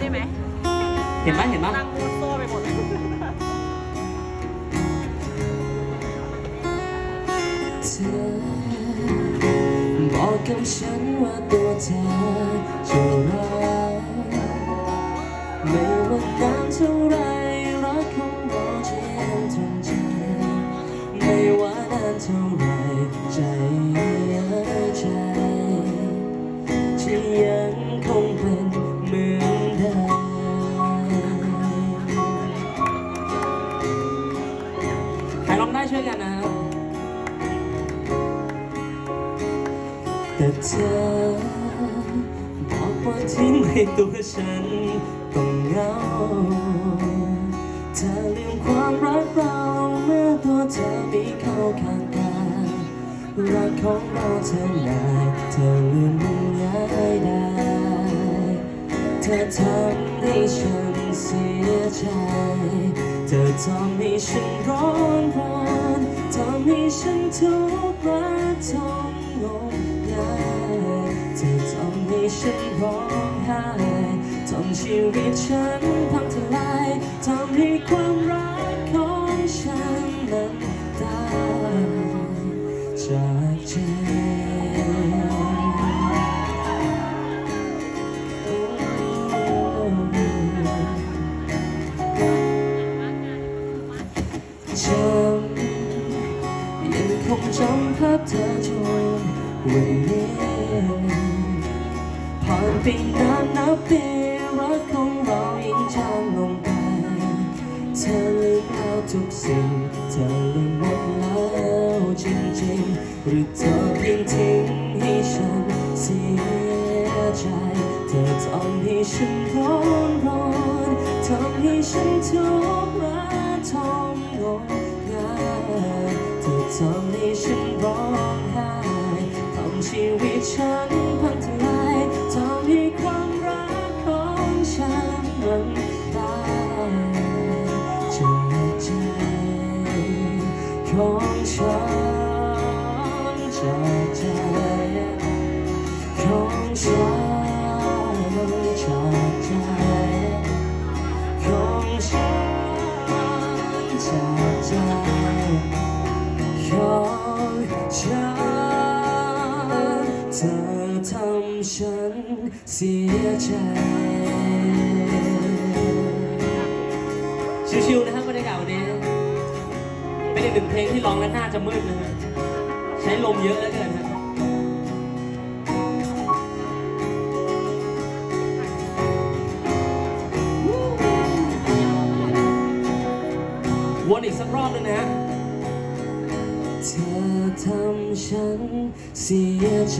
ใช่ไหมเห็นไหมเห็นไหมนั่งมูดโซ่ไปหมดเลยเธอบอกกับฉันว่าตัวเธอจะรักไม่ว่านานเท่าไรรักของเราจะยังตรงใจไม่ว่านานเท่าไร ช่วยกันนะ แต่เธอบอกว่าทิ้งให้ตัวฉันต้องเหงาเธอลืมความรักเราเมื่อตัวเธอมีเข้าข้างกายรักของเราเธอนายเธอลืมมันง่ายได้ เธอทำให้ฉันเสียใจ เธอทำให้ฉันร้อนรนทำให้ ฉันทุกข์และทนงมงายเธอทำให้ฉันร้องไห้ทำชีวิตฉันพังทลายทำให้ความรักของฉันนั้นตายจาก จำภาพเธอจนวันนี้ผ่านไปนานนับปีรักของเรายิ่งจางลงไปเธอลืมแล้วทุกสิ่งเธอลืมหมดแล้วจริงๆ หรือเธอเพียงทิ้งให้ฉันเสียใจ เธอทำให้ฉันร้อนร้อนทำให้ฉันทุกข์ ทำให้ฉันร้องไห้ทำชีวิตฉันพังทลายทำให้ความรักของฉันมันตายจากใจของฉันจากใจของฉันจากใจของฉันจากใจ ธอทำฉันเสียใจ ชิวๆนะครับบรรยากาศวันนี้ เป็นอีกหนึ่งเพลงที่ร้องแล้วหน่าจะมืดนะฮะใช้ลมเยอะแล้วเกินฮะวนอีกสักรอบนึงนะฮะ ทำฉันเสียใจ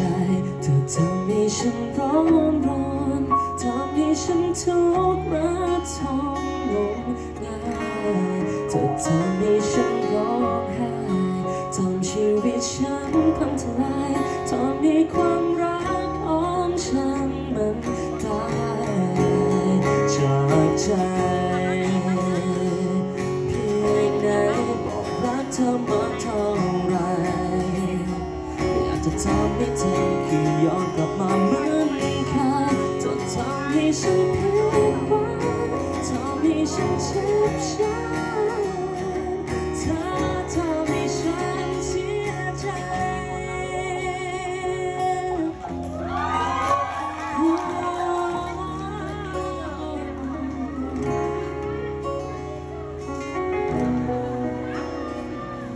เธอทำให้ฉันร้อนร้อนทำให้ฉันทุกข์และทนงมงายเธอทำให้ฉันร้องไห้ทำชีวิตฉันพังทลายทำให้ความรักของฉันมันตายจากใจเพียงไหนบอกรักเธอมา ทำให้เธอคือย้อนกลับมาเหมือนเคยจนทำให้ฉันผิดหวังทำให้ฉันเจ็บช้ำเธอทำให้ฉันเสียใจ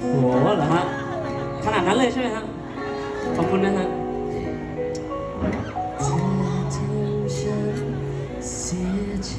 โอ้โหเหรอฮะขนาดนั้นเลยใช่ไหมฮะ ขอบคุณนะฮะเธอฉันเสียใจ